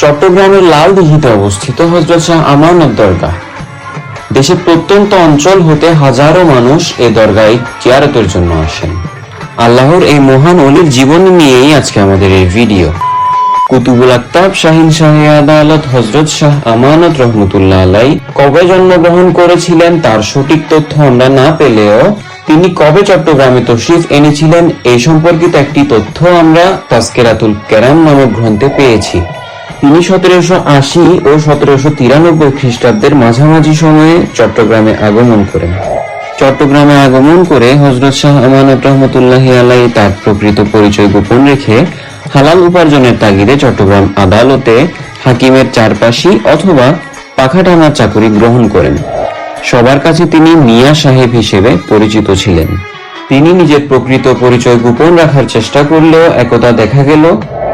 চট্টগ্রামের লালদিঘিতে অবস্থিত হজরত শাহ আমানত দরগাহ। দেশের প্রত্যন্ত অঞ্চল হতে হাজারো মানুষ এ দরগায় জিয়ারতের জন্য আসেন। আল্লাহর এই মহান অলির জীবনী নিয়েই আজকে আমাদের এই ভিডিও। কুতুবুল আক্তাব শাহিন শাহী আদালত হজরত শাহ আমানত রহমতুল্লাহ আলাই কবে জন্মগ্রহণ করেছিলেন তার সঠিক তথ্য আমরা না পেলেও তিনি কবে চট্টগ্রামে তশরিফ এনেছিলেন এই সম্পর্কিত একটি তথ্য আমরা তাস্কেরাতুল কেরাম নামক গ্রন্থে পেয়েছি। তিনি সতেরোশো আশি ও সতেরোশো তিরানব্বই খ্রিস্টাব্দের মাঝামাঝি সময়ে চট্টগ্রামে আগমন করেন। চট্টগ্রামে আগমন করে হজরত শাহ আমানত রহমতুল্লাহ আলাই তার প্রকৃত পরিচয় গোপন রেখে হালাল উপার্জনের তাগিদে চট্টগ্রাম আদালতে হাকিমের চারপাশি অথবা পাখাটানার চাকরি গ্রহণ করেন। সবার কাছে তিনি মিয়া সাহেব হিসেবে পরিচিত ছিলেন। তিনি নিজের প্রকৃত পরিচয় গোপন রাখার চেষ্টা করলেও একদা দেখা গেল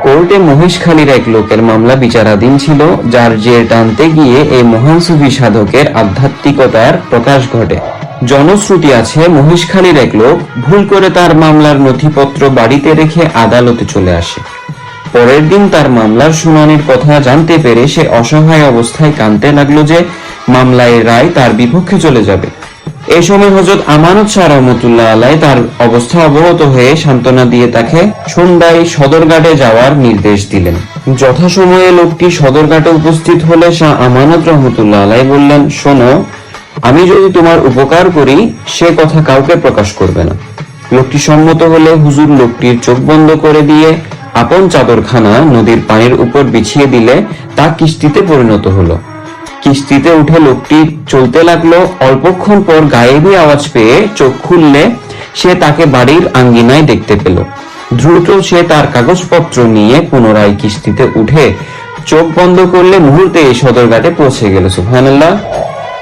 কোর্টে মহেশখালীর এক লোকের মামলা বিচারাধীন ছিল, যার জের টানতে গিয়ে এই মহান সুফি সাধকের আধ্যাত্মিকতার প্রকাশ ঘটে। জনশ্রুতি আছে, মহেশখালীর এক লোক ভুল করে তার মামলার নথিপত্র বাড়িতে রেখে আদালতে চলে আসে। পরের দিন তার মামলার শুনানির কথা জানতে পেরে সে অসহায় অবস্থায় কাঁদতে লাগল যে, মামলায় রায় তার বিপক্ষে চলে যাবে। এই সময় হজরত আমানত শাহ রহমতুল্লাহ আলাই তার অবস্থা অবগত হয়ে সান্ত্বনা দিয়ে তাকে সন্ধ্যায় সদরঘাটে যাওয়ার নির্দেশ দিলেন। যথাসময়ে লোকটি সদরঘাটে উপস্থিত হলে শাহ আমানত রহমতুল্লাহ আলাই বললেন, শোনো, আমি যদি তোমার উপকার করি, সে কথা কাউকে প্রকাশ করবে না। লোকটি সম্মত হলে হুজুর লোকটির চোখ বন্ধ করে দিয়ে আপন চাদরখানা নদীর পানির উপর বিছিয়ে দিলে তা কিস্তিতে পরিণত হলো। কিস্তিতে উঠে লোকটি চলতে লাগল। অল্পক্ষণ পর গায়েবী আওয়াজ পেয়ে চোখ খুললে সে তাকে বাড়ির আঙ্গিনায় দেখতে পেল। দ্রুত সে তার কাগজপত্র নিয়ে পুনরায় কিস্তিতে উঠে চোখ বন্ধ করলে মুহূর্তে সদরঘাটে পৌঁছে গেল। সুবহানাল্লাহ।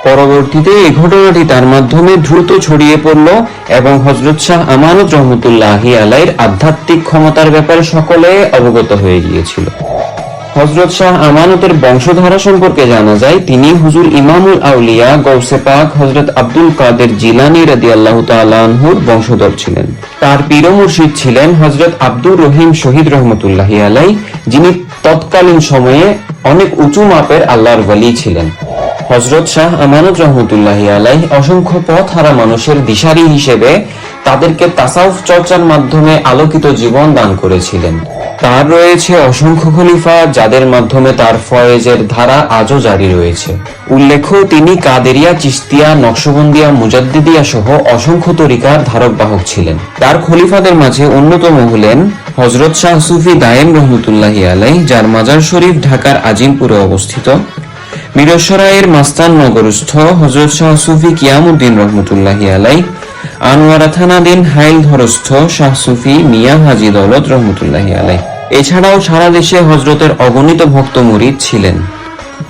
পরবর্তীতে এই ঘটনাটি তার মাধ্যমে দ্রুত ছড়িয়ে পড়ল এবং হজরত শাহ আমানত রহমতুল্লাহ আলাইর আধ্যাত্মিক ক্ষমতার ব্যাপারে সকলে অবগত হয়ে গিয়েছিল। হজরত শাহ আমানতের বংশধারা সম্পর্কে জানা যায়, তিনি হুজুর ইমামুল আউলিয়া গৌসে পাক হজরত আব্দুল কাদের জিলানি রাদি আল্লাহ তালাহুর বংশধর ছিলেন। তার পীর মুর্শিদ ছিলেন হজরত আব্দুর রহিম শহীদ রহমতুল্লাহ আলাই যিনি তৎকালীন সময়ে অনেক উঁচু মাপের আল্লাহর ওয়ালি ছিলেন। হজরত শাহ আমানত রহমতুল্লাহ আলাই অসংখ্য পথ হারা মানুষের দিশারি হিসেবে তাদেরকে তাসাউফ চর্চার মাধ্যমে আলোকিত জীবন দান করেছিলেন। তার রয়েছে অসংখ্য খলিফা, যাদের মাধ্যমে তার ফয়েজের ধারা আজও জারি রয়েছে। উল্লেখ্য, তিনি কাদেরিয়া চিস্তিয়া নকশবন্দিয়া, মুজাদ্দিদিয়া সহ অসংখ্য তরিকার ধারক বাহক ছিলেন। তার খলিফাদের মাঝে অন্যতম হলেন হজরত শাহ সুফি দায়েম রহমতুল্লাহ আলাই যার মাজার শরীফ ঢাকার আজিমপুরে অবস্থিত। মিরসরাইয়ের মাস্তান নগরস্থ হজরত শাহ সুফি কিয়ামুদ্দিন রহমতুল্লাহ আলাই আনোয়ারা থানাধীন হাইল ধরস্থ শাহ সুফি মিয়া হাজি দৌলত রহমতুল্লাহ আলাই এছাড়াও সারা দেশে হজরতের অগণিত ভক্ত মুরিদ ছিলেন।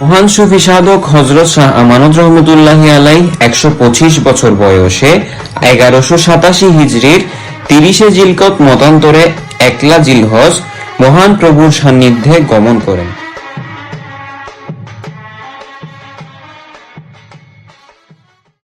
মহান সুফি সাধক হজরত শাহ আমানত রহমতুল্লাহ আলাই একশো পঁচিশ বছর বয়সে এগারোশো সাতাশি হিজড়ির তিরিশে জিলকত মতান্তরে একলা জিলহজ মহান প্রভুর সান্নিধ্যে গমন করেন।